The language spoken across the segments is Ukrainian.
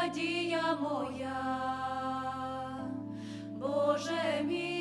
надія моя, Боже мій.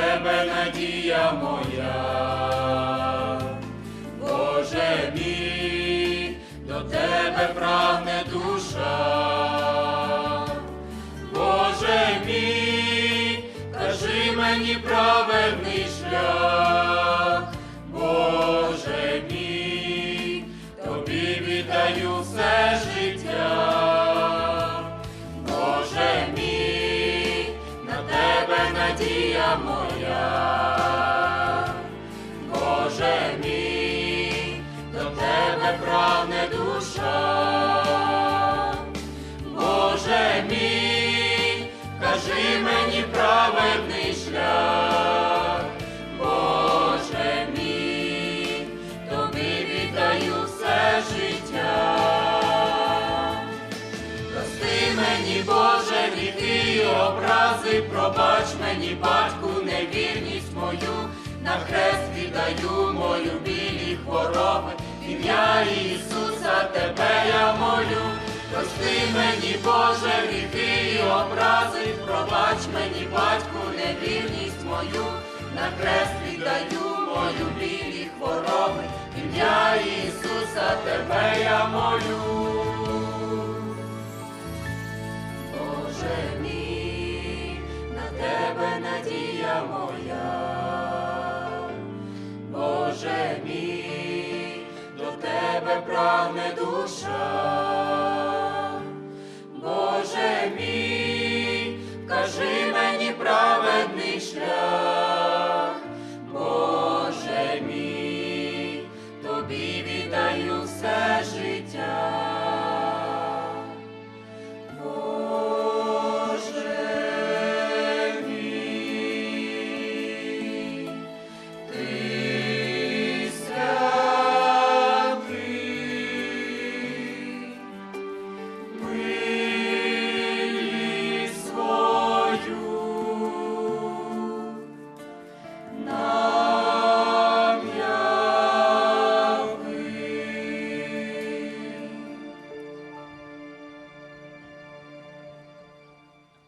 тебе надія моя, Боже мій, до тебе прагне душа, Боже мій, кажи мені праведний шлях, Боже мій, тобі віддаю все життя. Боже мій, на тебе Надія моя. Боже мій, до тебе прагне душа. Боже мій, кажи мені праведний шлях. Боже мій, тобі віддаю все життя. Прости мені, Боже, гріхи і образи, пробач мені, батьку, невірність мою, на хрест віддаю мою білі хвороби, ім'я Ісуса тебе я молю. Прости мені, Боже, гріхи і образи, пробач мені, батьку, невірність мою, на хрест віддаю мою білі хвороби, ім'я Ісуса тебе я молю.